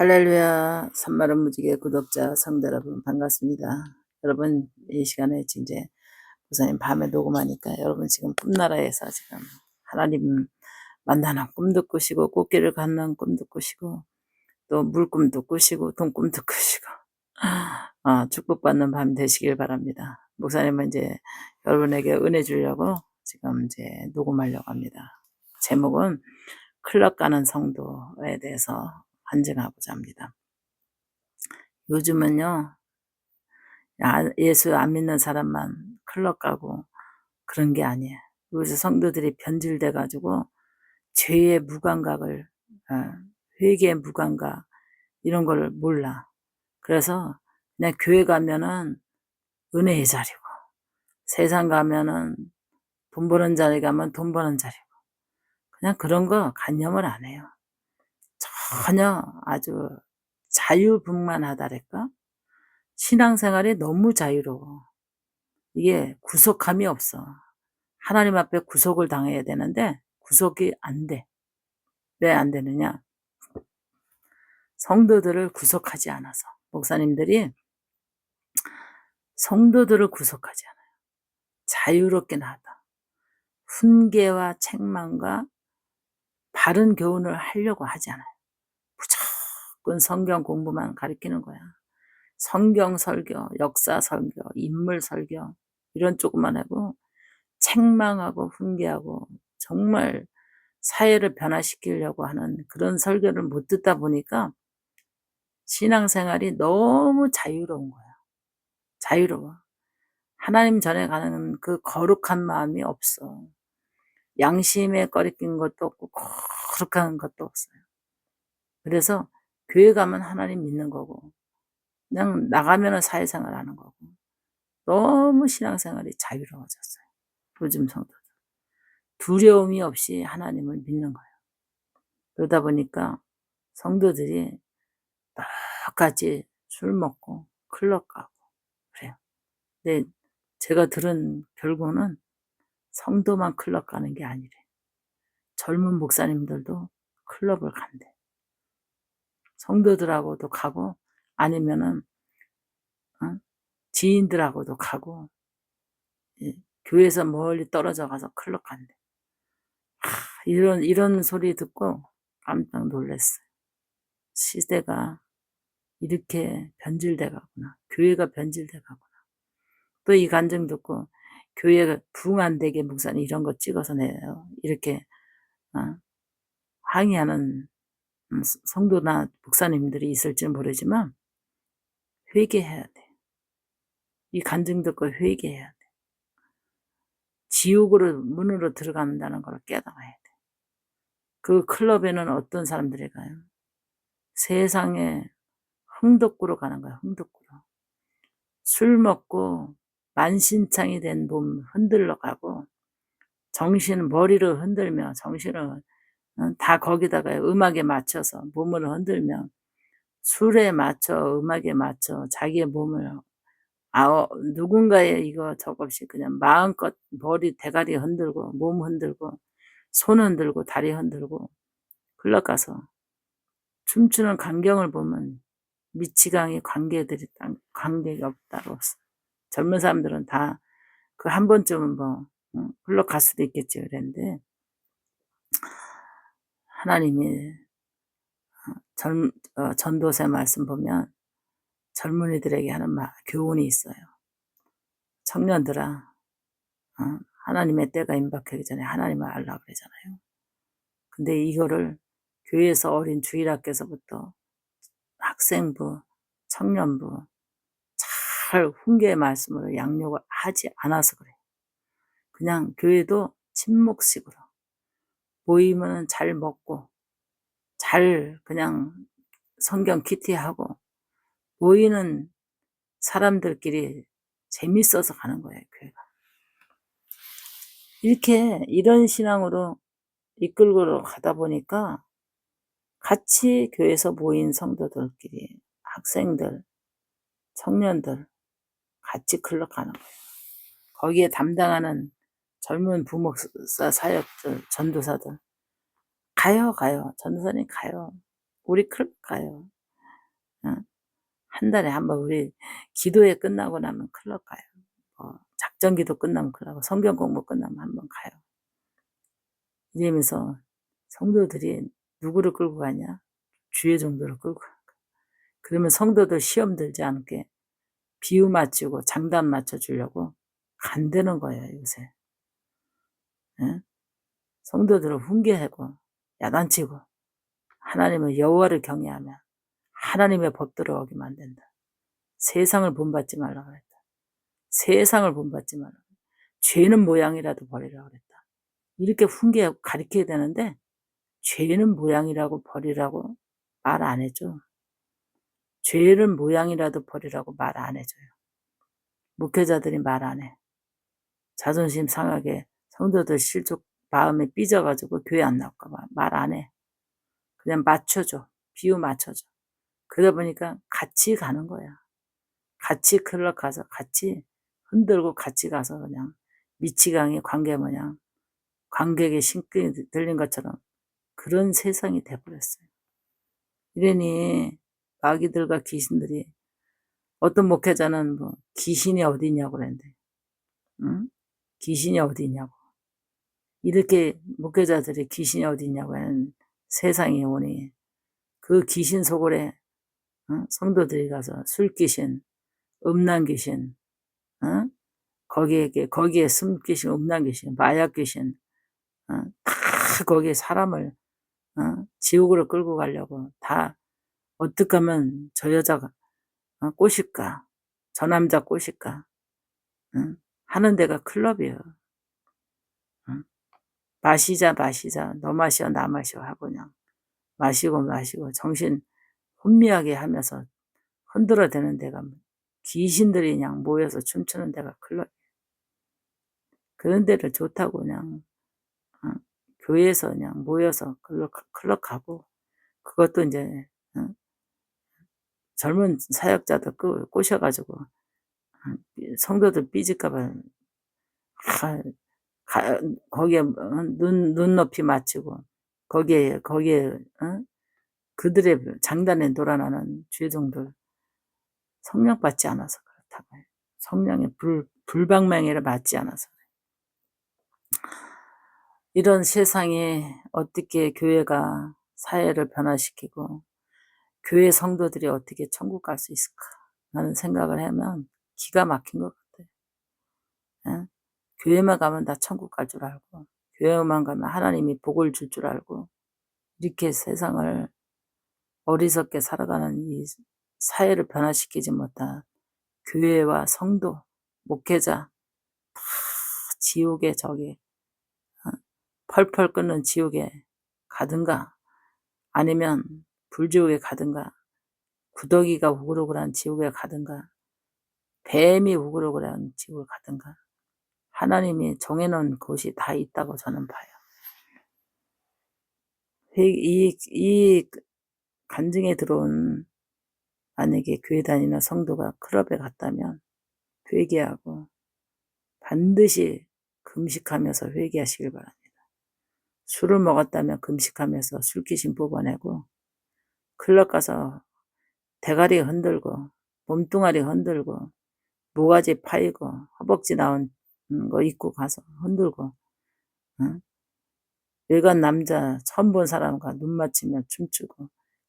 할렐루야 산마른 무지개 구독자 성도 여러분 반갑습니다. 여러분 이 시간에 이제 부사님 밤에 녹음하니까 여러분 지금 꿈나라에서 지금 하나님 만나는 꿈도 꾸시고 꽃길을 걷는 꿈도 꾸시고 또 물꿈도 꾸시고 돈꿈도 꾸시고 아, 축복받는 밤 되시길 바랍니다. 목사님은 이제 여러분에게 은혜 주려고 지금 이제 녹음하려고 합니다. 제목은 클럽 가는 성도에 대해서 간증하고자 합니다. 요즘은요, 아, 예수 안 믿는 사람만 클럽 가고 그런 게 아니에요. 요새 성도들이 변질돼 가지고 죄의 무감각을, 어, 회개의 무감각, 이런 걸 몰라. 그래서 그냥 교회 가면은 은혜의 자리고, 세상 가면은 돈 버는 자리 가면 돈 버는 자리고, 그냥 그런 거 간념을 안 해요. 전혀 아주 자유분만하다랄까? 신앙생활이 너무 자유로워. 이게 구속함이 없어. 하나님 앞에 구속을 당해야 되는데 구속이 안 돼. 왜 안 되느냐? 성도들을 구속하지 않아서. 목사님들이 성도들을 구속하지 않아요. 자유롭게 나다. 훈계와 책망과 바른 교훈을 하려고 하지 않아요. 무조건 성경 공부만 가르치는 거야. 성경 설교, 역사 설교, 인물 설교 이런 쪽만 하고 책망하고 훈계하고 정말 사회를 변화시키려고 하는 그런 설교를 못 듣다 보니까 신앙생활이 너무 자유로운 거야. 자유로워. 하나님 전에 가는 그 거룩한 마음이 없어. 양심에 꺼리낀 것도 없고 거룩한 것도 없어요. 그래서 교회 가면 하나님 믿는 거고 그냥 나가면 사회생활 하는 거고 너무 신앙생활이 자유로워졌어요. 요즘 성도들. 두려움이 없이 하나님을 믿는 거예요. 그러다 보니까 성도들이 똑같이 술 먹고 클럽 가고 그래요. 근데 제가 들은 결과는 성도만 클럽 가는 게 아니래. 젊은 목사님들도 클럽을 간대. 성도들하고도 가고 아니면은 어? 지인들하고도 가고 예, 교회에서 멀리 떨어져 가서 클럽 간대. 하, 이런 이런 소리 듣고 깜짝 놀랐어요. 시대가 이렇게 변질돼 가구나. 교회가 변질돼 가구나. 또 이 간증 듣고 교회가 부흥 안 되게 목사님 이런 거 찍어서 내요. 이렇게 어? 항의하는 음, 성도나 목사님들이 있을지는 모르지만 회개해야 돼. 이 간증 듣고 회개해야 돼. 지옥으로 문으로 들어간다는 걸 깨달아야 돼. 그 클럽에는 어떤 사람들이 가요? 세상에 흥덕구로 가는 거야, 흥덕구로. 술 먹고 만신창이 된 몸 흔들러 가고 정신 머리를 흔들며 정신을 어, 다 거기다가 음악에 맞춰서 몸을 흔들며 술에 맞춰 음악에 맞춰 자기의 몸을 아 어, 누군가의 이거 저거 없이 그냥 마음껏 머리 대가리 흔들고 몸 흔들고 손 흔들고 다리 흔들고 흘러가서 춤추는 광경을 보면 미치광이 관계들이 관계가 없다고 젊은 사람들은 다 그 한 번쯤은 뭐 흘러갈 수도 있겠지 그랬는데 하나님이 전, 어, 전도세 말씀 보면 젊은이들에게 하는 말, 교훈이 있어요. 청년들아, 어, 하나님의 때가 임박하기 전에 하나님을 알라 그러잖아요. 근데 이거를 교회에서 어린 주일학교에서부터 학생부, 청년부 잘 훈계의 말씀으로 양육을 하지 않아서 그래요. 그냥 교회도 침묵식으로 모이면 잘 먹고 잘 그냥 성경 키티하고 모이는 사람들끼리 재밌어서 가는 거예요, 교회가. 이렇게 이런 신앙으로 이끌고 가다 보니까 같이 교회에서 모인 성도들끼리 학생들, 청년들 같이 클럽 가는 거예요. 거기에 담당하는 젊은 부목사 사역들, 전도사들 가요, 가요. 전도사님 가요. 우리 클럽 가요. 어? 한 달에 한 번 우리 기도회 끝나고 나면 클럽 가요. 어, 작전 기도 끝나면 클럽 가고 성경 공부 끝나면 한 번 가요. 이러면서 성도들이 누구를 끌고 가냐? 주의 정도를 끌고 가. 그러면 성도들 시험 들지 않게 비유 맞추고 장단 맞춰주려고 간대는 거예요, 요새. 예? 성도들을 훈계하고 야단치고 하나님의 여호와를 경외하며 하나님의 법대로 어기 만든다. 세상을 본받지 말라 그랬다. 세상을 본받지 말라. 죄는 모양이라도 버리라 그랬다. 이렇게 훈계하고 가르쳐야 되는데 죄는 모양이라고 버리라고 말 안 해줘. 죄는 모양이라도 버리라고 말 안 해줘요. 목회자들이 말 안 해. 자존심 상하게 성도들 실족 마음에 삐져가지고 교회 안 나올까봐 말 안 해. 그냥 맞춰줘. 비유 맞춰줘. 그러다 보니까 같이 가는 거야. 같이 클럽 가서 같이 흔들고 같이 가서 그냥 미치광이 관계 뭐냐 관객의 신경이 들린 것처럼 그런 세상이 돼버렸어요. 이러니 마귀들과 귀신들이 어떤 목회자는 뭐 귀신이 어디 있냐고 그랬는데 응? 귀신이 어디 있냐고 이렇게 목회자들이 귀신이 어디 있냐고 하는 세상이 오니 그 귀신 속을에 어? 성도들이 가서 술 귀신, 음란 귀신, 어? 거기에 거기에 숨 귀신, 음란 귀신, 마약 귀신, 어? 다 거기에 사람을 어? 지옥으로 끌고 가려고 다 어떻게 하면 저 여자가 어? 꼬실까, 저 남자 꼬실까 어? 하는 데가 클럽이에요. 어? 마시자 마시자 너 마셔 나 마셔 하고 그냥 마시고 마시고 정신 혼미하게 하면서 흔들어 대는 데가 귀신들이 그냥 모여서 춤추는 데가 클럽 그런 데를 좋다고 그냥 어, 교회에서 그냥 모여서 클럽, 클럽 가고 그것도 이제 어, 젊은 사역자도 끄, 꼬셔가지고 어, 성도들 삐질까봐 거기에 눈, 눈 높이 맞추고 거기에 거기에 어? 그들의 장단에 놀아나는 죄종들 성령 받지 않아서 그렇다고 해요. 성령의 불, 불방망이를 맞지 않아서 이런 세상에 어떻게 교회가 사회를 변화시키고 교회 성도들이 어떻게 천국 갈 수 있을까 라는 생각을 하면 기가 막힌 것 같아요. 예? 교회만 가면 다 천국 갈 줄 알고 교회만 가면 하나님이 복을 줄 줄 알고 이렇게 세상을 어리석게 살아가는 이 사회를 변화시키지 못한 교회와 성도, 목회자 다 지옥에 저기 어, 펄펄 끓는 지옥에 가든가 아니면 불지옥에 가든가 구더기가 우글우글한 지옥에 가든가 뱀이 우글우글한 지옥에 가든가 하나님이 정해놓은 곳이 다 있다고 저는 봐요. 이, 이 간증에 들어온 만약에 교회 다니는 성도가 클럽에 갔다면 회개하고 반드시 금식하면서 회개하시길 바랍니다. 술을 먹었다면 금식하면서 술귀신 뽑아내고 클럽 가서 대가리 흔들고 몸뚱아리 흔들고 모가지 파이고 허벅지 나온 거 입고 가서 흔들고 응? 외간 남자 처음 본 사람과 눈 맞추며 춤추고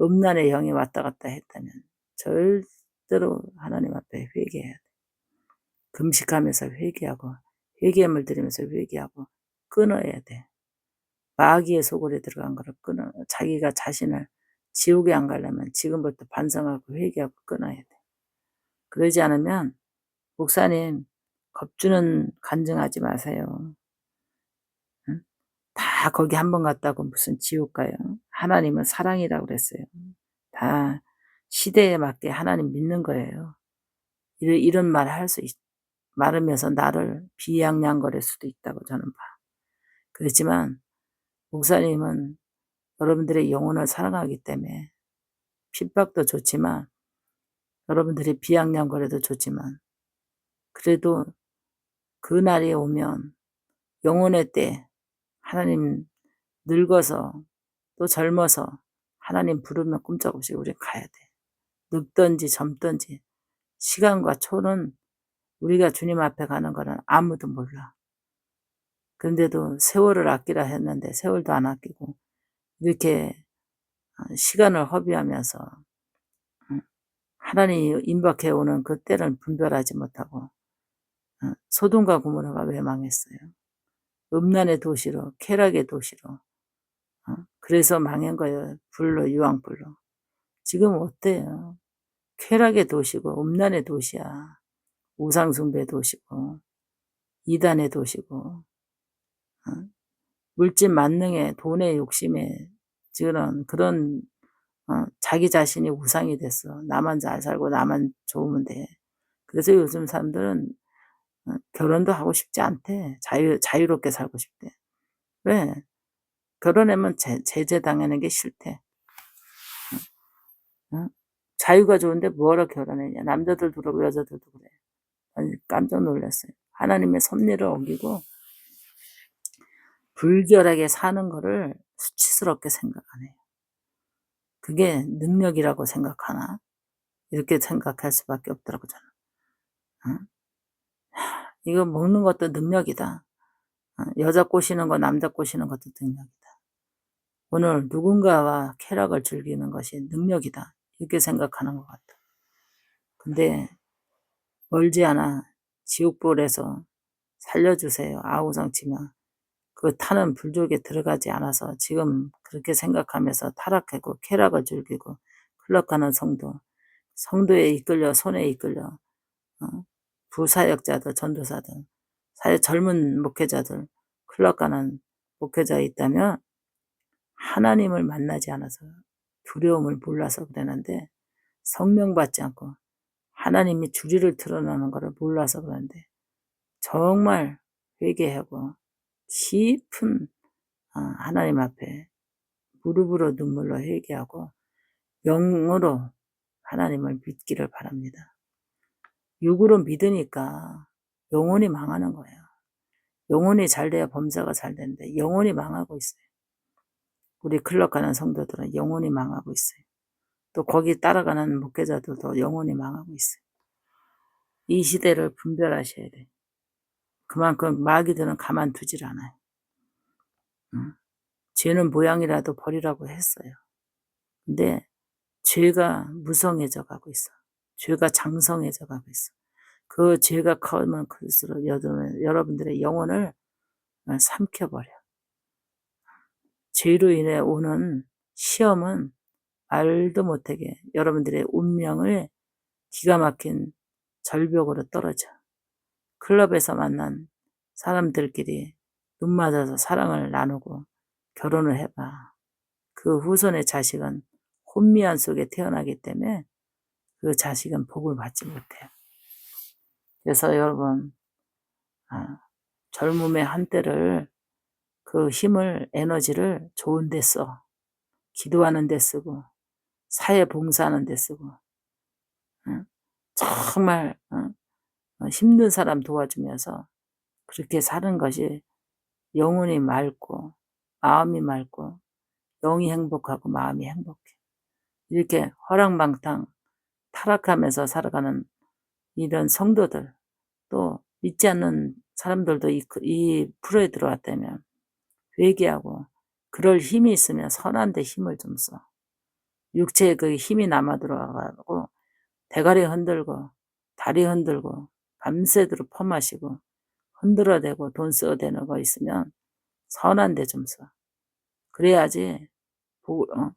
음란의 영이 왔다 갔다 했다면 절대로 하나님 앞에 회개해야 돼. 금식하면서 회개하고 회개함을 드리면서 회개하고 끊어야 돼. 마귀의 속으로 들어간 거를 끊어 자기가 자신을 지옥에 안 가려면 지금부터 반성하고 회개하고 끊어야 돼. 그러지 않으면 목사님 겁주는 간증하지 마세요. 다 거기 한 번 갔다고 무슨 지옥 가요. 하나님은 사랑이라고 그랬어요. 다 시대에 맞게 하나님 믿는 거예요. 이런, 이런 말 할 수 있, 말하면서 나를 비양양거릴 수도 있다고 저는 봐. 그렇지만 목사님은 여러분들의 영혼을 사랑하기 때문에 핍박도 좋지만 여러분들이 비양양거려도 좋지만 그래도 그 날이 오면 영혼의 때 하나님 늙어서 또 젊어서 하나님 부르면 꿈쩍없이 우리 가야 돼. 늙든지 젊든지 시간과 초는 우리가 주님 앞에 가는 거는 아무도 몰라. 그런데도 세월을 아끼라 했는데 세월도 안 아끼고 이렇게 어, 시간을 허비하면서 음, 하나님이 임박해 오는 그 때를 분별하지 못하고 어, 소돔과 고모라가 왜 망했어요? 음란의 도시로 쾌락의 도시로 어, 그래서 망한 거예요. 불로 유황불로. 지금 어때요? 쾌락의 도시고 음란의 도시야. 우상숭배 도시고 이단의 도시고 물질 만능에 돈의 욕심에 그런 그런 어, 자기 자신이 우상이 됐어. 나만 잘 살고 나만 좋으면 돼. 그래서 요즘 사람들은 어, 결혼도 하고 싶지 않대. 자유 자유롭게 살고 싶대. 왜? 결혼하면 제, 제재 당하는 게 싫대. 어? 자유가 좋은데 뭐하러 결혼했냐? 남자들도 그러고 여자들도 그래. 아니, 깜짝 놀랐어요. 하나님의 섭리를 어기고 불결하게 사는 거를 수치스럽게 생각 안 해요. 그게 능력이라고 생각하나? 이렇게 생각할 수밖에 없더라고, 저는. 응? 이거 먹는 것도 능력이다. 여자 꼬시는 거, 남자 꼬시는 것도 능력이다. 오늘 누군가와 쾌락을 즐기는 것이 능력이다. 이렇게 생각하는 것 같아. 근데 멀지 않아 지옥불에서 살려주세요. 아우성 치면 그 타는 불족에 들어가지 않아서 지금 그렇게 생각하면서 타락하고 쾌락을 즐기고 흘러가는 성도, 성도에 이끌려 손에 이끌려 어? 부사역자들, 전도사들, 사회 젊은 목회자들 흘러가는 목회자 있다면 하나님을 만나지 않아서 두려움을 몰라서 그러는데 성령 받지 않고 하나님이 주리를 드러나는 것을 몰라서 그러는데 정말 회개하고 깊은 어, 하나님 앞에 무릎으로 눈물로 회개하고 영으로 하나님을 믿기를 바랍니다. 육으로 믿으니까 영혼이 망하는 거예요. 영혼이 잘 돼야 범사가 잘 되는데 영혼이 망하고 있어요. 우리 클럽 가는 성도들은 영혼이 망하고 있어요. 또 거기 따라가는 목회자들도 영혼이 망하고 있어요. 이 시대를 분별하셔야 돼요. 그만큼 마귀들은 가만두질 않아요. 응? 죄는 모양이라도 버리라고 했어요. 근데 죄가 무성해져 가고 있어. 죄가 장성해져 가고 있어. 그 죄가 커면 클수록 여러분들의 영혼을 삼켜버려. 죄로 인해 오는 시험은 말도 못하게 여러분들의 운명을 기가 막힌 절벽으로 떨어져. 클럽에서 만난 사람들끼리 눈 맞아서 사랑을 나누고 결혼을 해봐. 그 후손의 자식은 혼미한 속에 태어나기 때문에 그 자식은 복을 받지 못해요. 그래서 여러분, 아, 젊음의 한때를 그 힘을, 에너지를 좋은 데 써. 기도하는 데 쓰고, 사회 봉사하는 데 쓰고, 응? 정말 응? 어, 힘든 사람 도와주면서 그렇게 사는 것이 영혼이 맑고 마음이 맑고 영이 행복하고 마음이 행복해. 이렇게 허랑방탕 타락하면서 살아가는 이런 성도들 또 믿지 않는 사람들도 이, 이 프로에 들어왔다면 회개하고 그럴 힘이 있으면 선한 데 힘을 좀 써. 육체에 그 힘이 남아 들어가고 대가리 흔들고 다리 흔들고 밤새도록 퍼마시고 흔들어대고 돈 써대는 거 있으면 선한 데 좀 써. 그래야지 어,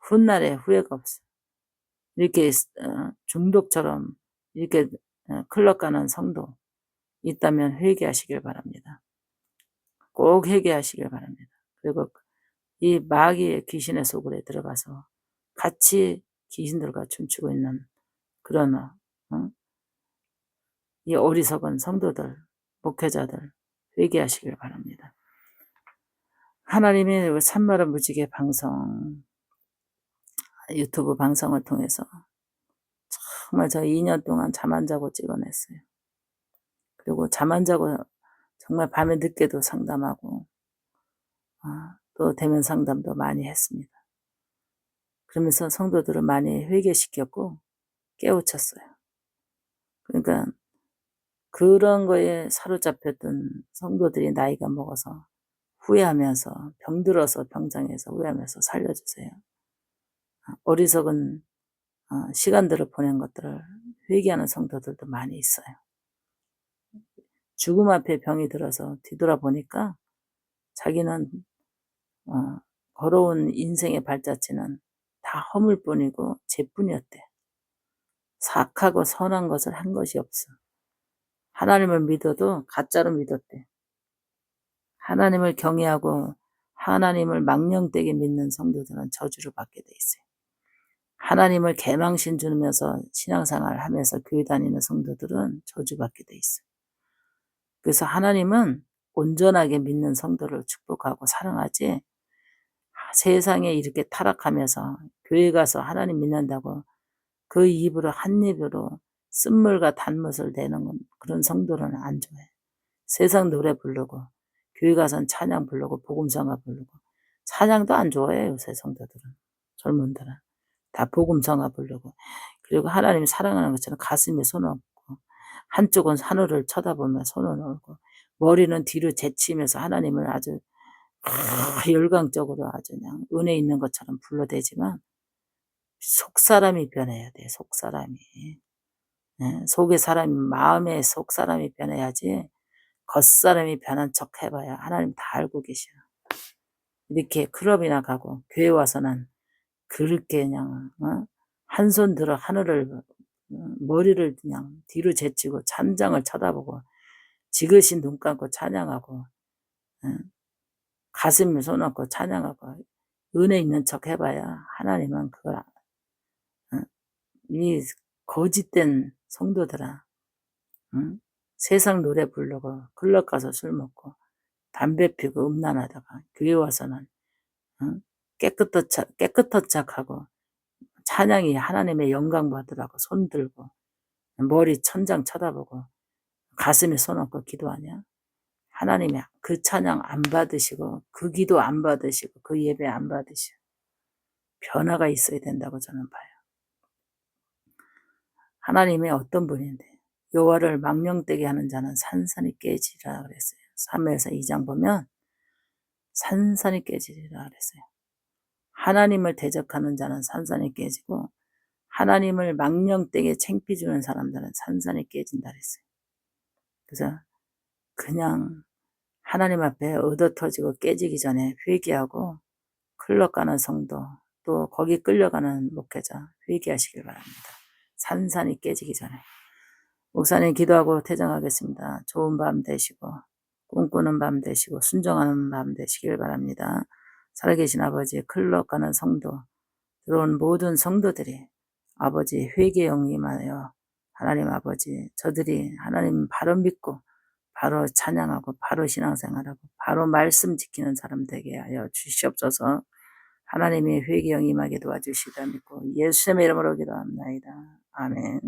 훗날에 후회가 없어. 이렇게 어, 중독처럼 이렇게 어, 클럽 가는 성도 있다면 회개하시길 바랍니다. 꼭 회개하시길 바랍니다. 그리고 이 마귀의 귀신의 속으로 들어가서 같이 귀신들과 춤추고 있는 그런 어? 이 어리석은 성도들, 목회자들 회개하시길 바랍니다. 하나님의 산마를 무지개 방송 유튜브 방송을 통해서 정말 저 2년 동안 잠 안 자고 찍어냈어요. 그리고 잠 안 자고 정말 밤에 늦게도 상담하고 아, 또 대면 상담도 많이 했습니다. 그러면서 성도들을 많이 회개시켰고 깨우쳤어요. 그러니까 그런 거에 사로잡혔던 성도들이 나이가 먹어서 후회하면서 병들어서 병장에서 후회하면서 살려주세요. 어리석은 어, 시간들을 보낸 것들을 회개하는 성도들도 많이 있어요. 죽음 앞에 병이 들어서 뒤돌아보니까 자기는 어, 걸어온 인생의 발자취는 다 허물 뿐이고 죄뿐이었대. 사악하고 선한 것을 한 것이 없어. 하나님을 믿어도 가짜로 믿었대. 하나님을 경외하고 하나님을 망령되게 믿는 성도들은 저주를 받게 돼 있어요. 하나님을 개망신 주면서 신앙생활을 하면서 교회 다니는 성도들은 저주받게 돼 있어요. 그래서 하나님은 온전하게 믿는 성도를 축복하고 사랑하지 세상에 이렇게 타락하면서 교회 가서 하나님 믿는다고 그 입으로 한 입으로 쓴물과 단못을 내는 건 그런 성도는 안 좋아해. 세상 노래 부르고 교회 가서는 찬양 부르고 복음성가 부르고 찬양도 안 좋아해 요새 성도들은 젊은들은 다 복음성가 부르고 그리고 하나님 사랑하는 것처럼 가슴에 손 얹고 한쪽은 하늘을 쳐다보며 손을 얹고 머리는 뒤로 제치면서 하나님을 아주 아, 열광적으로 아주 그냥 은혜 있는 것처럼 불러대지만 속 사람이 변해야 돼. 속 사람이 예, 속의 사람이 마음의 속 사람이 변해야지 겉 사람이 변한 척 해봐야 하나님 다 알고 계셔. 이렇게 클럽이나 가고 교회 와서는 그렇게 그냥 어? 한손 들어 하늘을 어, 머리를 그냥 뒤로 제치고 찬장을 쳐다보고 지그시 눈 감고 찬양하고 어? 가슴에 손 얹고 찬양하고 은혜 있는 척 해봐야 하나님은 그걸 어? 이 거짓된 성도들아 응? 세상 노래 부르고 클럽 가서 술 먹고 담배 피고 음란하다가 교회 와서는 응? 깨끗한 척하고 찬양이 하나님의 영광 받으라고 손 들고 머리 천장 쳐다보고 가슴에 손 얹고 기도하냐? 하나님이 그 찬양 안 받으시고 그 기도 안 받으시고 그 예배 안 받으시고 변화가 있어야 된다고 저는 봐요. 하나님이 어떤 분인데 여호와를 망령되게 하는 자는 산산이 깨지리라 그랬어요. 3에서 2장 보면 산산이 깨지리라 그랬어요. 하나님을 대적하는 자는 산산이 깨지고 하나님을 망령되게 챙피 주는 사람들은 산산이 깨진다 그랬어요. 그래서 그냥 하나님 앞에 얻어 터지고 깨지기 전에 회개하고 클럽 가는 성도 또 거기 끌려가는 목회자 회개하시길 바랍니다. 산산이 깨지기 전에 목사님 기도하고 퇴장하겠습니다. 좋은 밤 되시고 꿈꾸는 밤 되시고 순종하는 밤 되시길 바랍니다. 살아계신 아버지 클럽 가는 성도 들어온 모든 성도들이 아버지 회개 영임하여 하나님 아버지 저들이 하나님 바로 믿고 바로 찬양하고 바로 신앙생활하고 바로 말씀 지키는 사람 되게 하여 주시옵소서 하나님이 회개 영임하게 도와주시다 믿고 예수님의 이름으로 기도합니다. 아멘